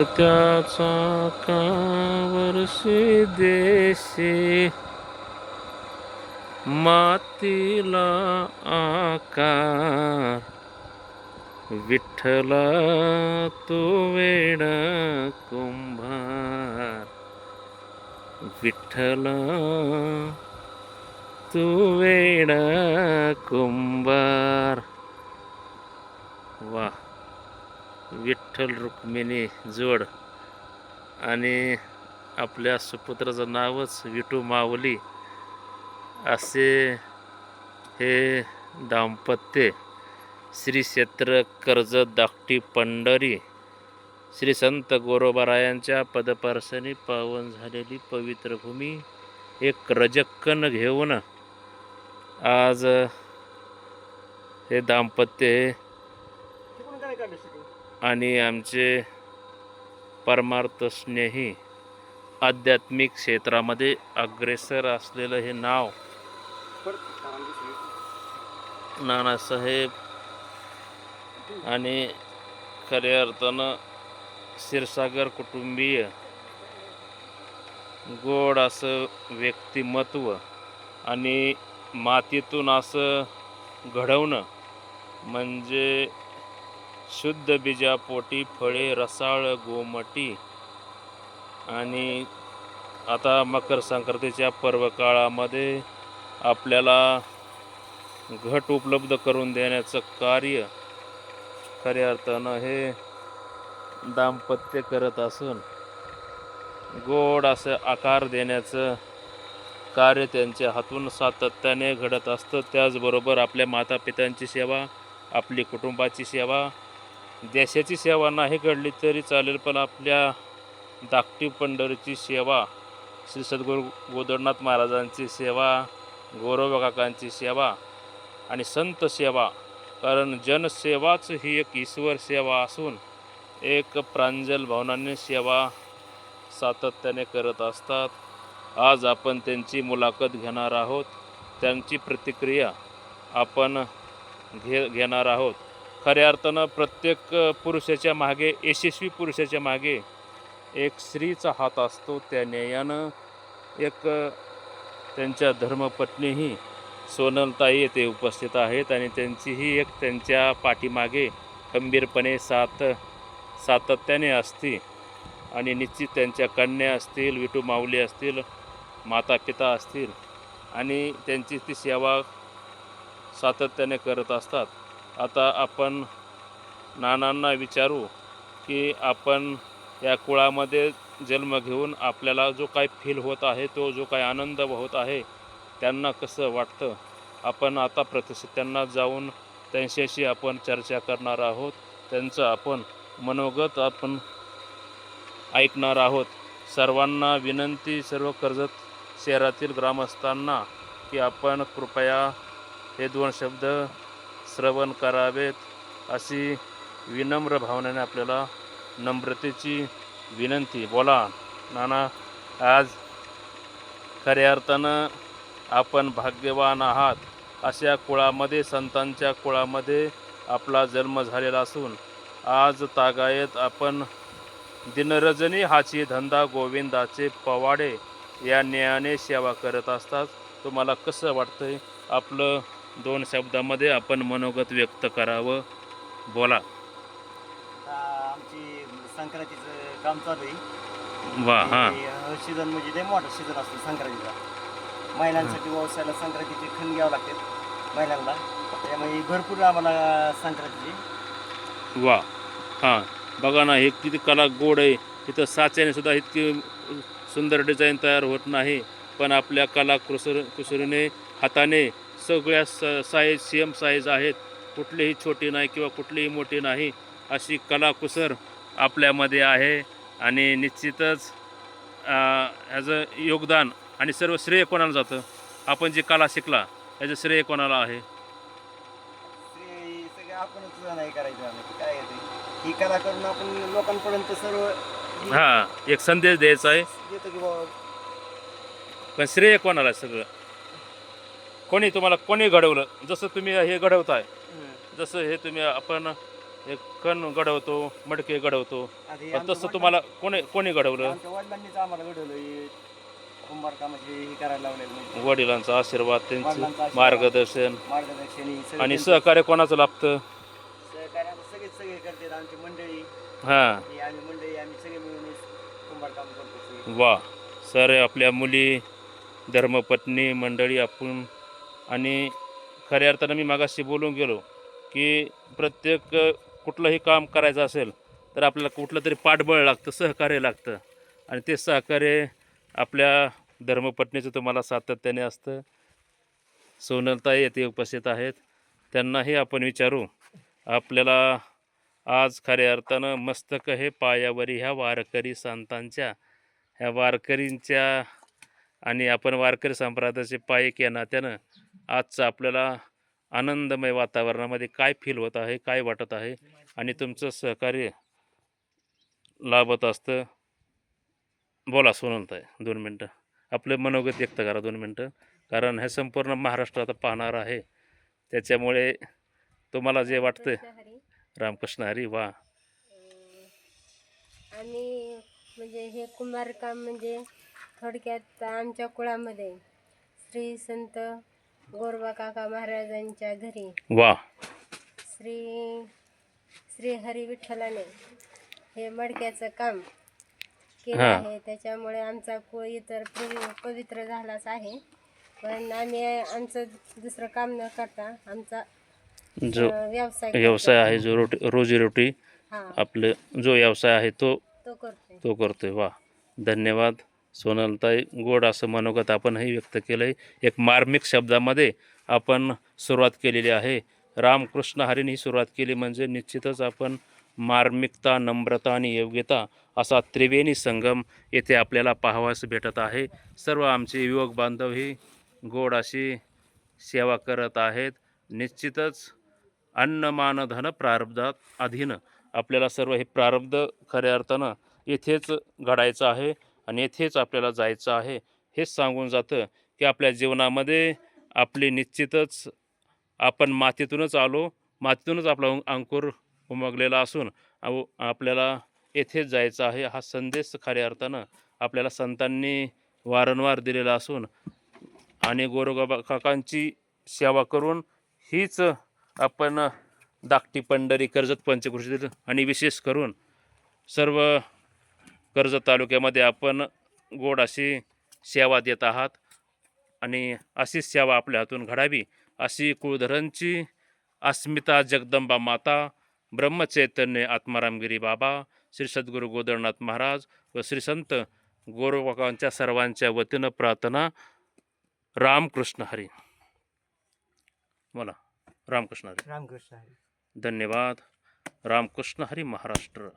त्याचा कावरशी देशी मातीला आकार विठ्ठला तू वेड कुंभार. विठ्ठला तू वेड कुंभार वा विठ्ठल रुक्मिणी जोड आणि आपल्या सुपुत्राचं नावच विटू माऊली असे हे दाम्पत्य श्री क्षेत्र कर्जत धाकटी पंढरी श्री संत गोरोबारायांच्या पदपार्सनी पावन झालेली पवित्र भूमी एक रजक्कन घेऊन आज हे दाम्पत्य आणि आमचे परमार्थ स्नेही आध्यात्मिक क्षेत्रामध्ये अग्रेसर असलेलं हे नाव नानासाहेब आणि खऱ्या अर्थानं क्षीरसागर कुटुंबीय गोड असं व्यक्तिमत्व आणि मातीतून असं घडवणं म्हणजे शुद्ध बीजापोटी फळे रसाळ गोमटी आणि आता मकर संक्रांतीच्या पर्व काळामध्ये आपल्याला घट उपलब्ध करून देण्याचं कार्य खऱ्या अर्थानं हे दाम्पत्य करत असून गोड असं आकार देण्याचं कार्य त्यांच्या हातून सातत्याने घडत असतं. त्याचबरोबर आपल्या मातापित्यांची सेवा आपली कुटुंबाची सेवा देशाची सेवा नाही घडली तरी चालेल पण आपल्या धाकटी पंढरीची सेवा श्री सद्गुरू गोदडनाथ महाराजांची सेवा गौरव काकांची सेवा आणि संत सेवा कारण जनसेवाच ही एक ईश्वर सेवा असून एक प्रांजल भावनाने सेवा सातत्याने करत असतात. आज आपण त्यांची मुलाखत घेणार आहोत. त्यांची प्रतिक्रिया आपण घे घेणार आहोत. खऱ्या अर्थानं प्रत्येक पुरुषाच्या मागे यशस्वी पुरुषाच्या मागे एक स्त्रीचा हात असतो. त्या न्यायानं एक त्यांच्या धर्मपत्नीही सोनलताई येथे उपस्थित आहेत आणि त्यांचीही एक त्यांच्या पाठीमागे खंबीरपणे साथ सातत्याने असते आणि निश्चित त्यांच्या कन्या असतील विटू माऊली असतील माता पिता असतील आणि त्यांची ती सेवा सातत्याने करत असतात. आता आपण नानांना विचारू की आपण या कुळामध्ये जन्म घेऊन आपल्याला जो काही फील होत आहे तो जो काही आनंद होत आहे त्यांना कसं वाटतं? आपण आता प्रत्यक्ष त्यांना जाऊन त्यांच्याशी आपण चर्चा करणार आहोत. त्यांचं आपण मनोगत आपण ऐकणार आहोत. सर्वांना विनंती सर्व कर्जत शहरातील ग्रामस्थांना की आपण कृपया हे दोन शब्द श्रवण करावेत अशी विनम्र भावनेने आपल्याला नम्रतेची विनंती. बोला नाना आज खऱ्या अर्थानं आपण भाग्यवान आहात. अशा कुळामध्ये संतांच्या कुळामध्ये आपला जन्म झालेला असून आज तागायत आपण दिनरजनी हाची धंदा गोविंदाचे पवाडे या न्यायाने सेवा करत असतात. तुम्हाला कसं वाटतंय? आपलं दोन शब्दामध्ये आपण मनोगत व्यक्त करावं. बोला. आमची संक्रांतीचं काम चालू आहे. वा हां. सीझन म्हणजे ते मोठा सीझन असतो संक्रांतीचा. महिलांसाठी व्यवसायाला संक्रांतीचे खण घ्यावं लागते महिलांना. त्यामुळे भरपूर आम्हाला संक्रांतीची. वा हां. बघा ना हे किती कला गोड आहे. इथं साच्याने सुद्धा इतकी सुंदर डिझाईन तयार होत नाही. पण आपल्या कला कुसर कुसरीने हाताने सगळ्या स साईज सेम साईज आहेत. कुठलीही छोटी नाही किंवा कुठलीही मोठी नाही. अशी कलाकुसर आपल्यामध्ये आहे. आणि निश्चितच ह्याचं योगदान आणि सर्व श्रेय कोणाला जातं? आपण जे कला शिकला याचं श्रेय कोणाला आहे? ही कला करून आपण लोकांपर्यंत सर्व ही एक संदेश द्यायचा आहे. पण श्रेय कोणाला आहे सगळं? कोणी तुम्हाला कोणी घडवलं? जसं तुम्ही हे घडवताय. हं. जसं हे तुम्ही आपण एक कण घडवतो मडके घडवतो. आता हे पण आमच्या तसं तुम्हाला कोणी कोणी घडवलं? आमच्या वडिलांनीच आम्हाला घडवलं हे कुंभार कामाचे हे करायला लावले म्हणजे. वडिलांचा आशीर्वाद वडिलांचा त्यांचं आशीर्वाद. मार्गदर्शन. मार्गदर्शन हे सगळं आणि सहकार्य कोणाचं लाभतं? सहकार्य आता सगळे सगळे करतात आमची मंडळी. हां. ही आम्ही मंडळी आम्ही सगळे मिळून हे कुंभार काम करतो. सगळे. वा. सर आपल्या मुली धर्मपत्नी मंडळी आपण आणि खऱ्या अर्थानं मी मागाशी बोलून गेलो की प्रत्येक कुठलंही काम करायचं असेल तर आपल्याला कुठलं तरी पाठबळ लागतं सहकार्य लागतं. आणि ते सहकार्य आपल्या धर्मपत्नीचं तुम्हाला सातत्याने असतं. सोनलताई येथे उपस्थित आहेत. त्यांनाही आपण विचारू आपल्याला आज खऱ्या अर्थानं मस्तक हे पायावरी ह्या वारकरी संतांच्या ह्या वारकरींच्या आणि आपण वारकरी संप्रदायाचे पायक या नात्यानं आजचं आपल्याला आनंदमय वातावरणामध्ये काय फील होत आहे काय वाटत आहे आणि तुमचं सहकार्य लाभत असतं? बोला सोनलताय दोन मिनटं. आपलं मनोगत व्यक्त करा दोन मिनटं. कारण हे संपूर्ण महाराष्ट्र आता पाहणार आहे. त्याच्यामुळे तुम्हाला जे वाटतं रामकृष्ण हरी. वा. आणि म्हणजे हे कुंभारकाम म्हणजे थोडक्यात आमच्या कुळामध्ये श्री संत गोरबा काका महाराजांच्या घरी. वा. श्री श्री हरी विठ्ठलाने हे मडक्याचं काम केलं हा. आहे. त्याच्यामुळे आमचा कुळ इतर पवि- पवित्र झालाच आहे. पण आम्ही आमचं दुसरं काम न करता आमचा जो अं, व्यवसाय करतो. व्यवसाय आहे जो रोटी रोजीरोटी हा. आपलं जो व्यवसाय आहे तो तो करतोय. तो करतोय. वा. धन्यवाद. सोनलताई गोड असं मनोगत आपणही व्यक्त केलं आहे एक मार्मिक शब्दामध्ये आपण सुरुवात केलेली आहे. रामकृष्ण हरीने ही सुरुवात केली म्हणजे निश्चितच आपण मार्मिकता नम्रता आणि योग्यता असा त्रिवेणी संगम येथे आपल्याला पाहावयास भेटत आहे. सर्व आमचे युवक बांधव ही गोड अशी सेवा करत आहेत. निश्चितच अन्नमान धन प्रारब्धात अधीन आपल्याला सर्व हे प्रारब्ध खऱ्या अर्थानं येथेच घडायचं आहे. आणि येथेच आपल्याला जायचं आहे. हेच सांगून जातं की आपल्या जीवनामध्ये आपली निश्चितच आपण मातीतूनच आलो. मातीतूनच आपला अंकुर उमगलेला असून आपल्याला येथेच जायचं आहे. हा संदेश खऱ्या अर्थानं आपल्याला संतांनी वारंवार दिलेला असून आणि गोरोबा काकांची सेवा करून हीच आपण दाकटी पंढरी कर्जत पंचकृषीतील आणि विशेष करून सर्व कर्जत तालुक्यामध्ये आपण गोड अशी सेवा देत आहात. आणि अशीच सेवा आपल्या हातून घडावी अशी कुळधरांची अस्मिता जगदंबा माता ब्रह्मचैतन्य आत्मारामगिरी बाबा श्री सद्गुरू गोदरनाथ महाराज व श्री संत गोरोबाकांच्या सर्वांच्या वतीनं प्रार्थना रामकृष्ण हरी. बोला रामकृष्ण हरी. रामकृष्ण हरी. धन्यवाद. रामकृष्ण हरी महाराष्ट्र.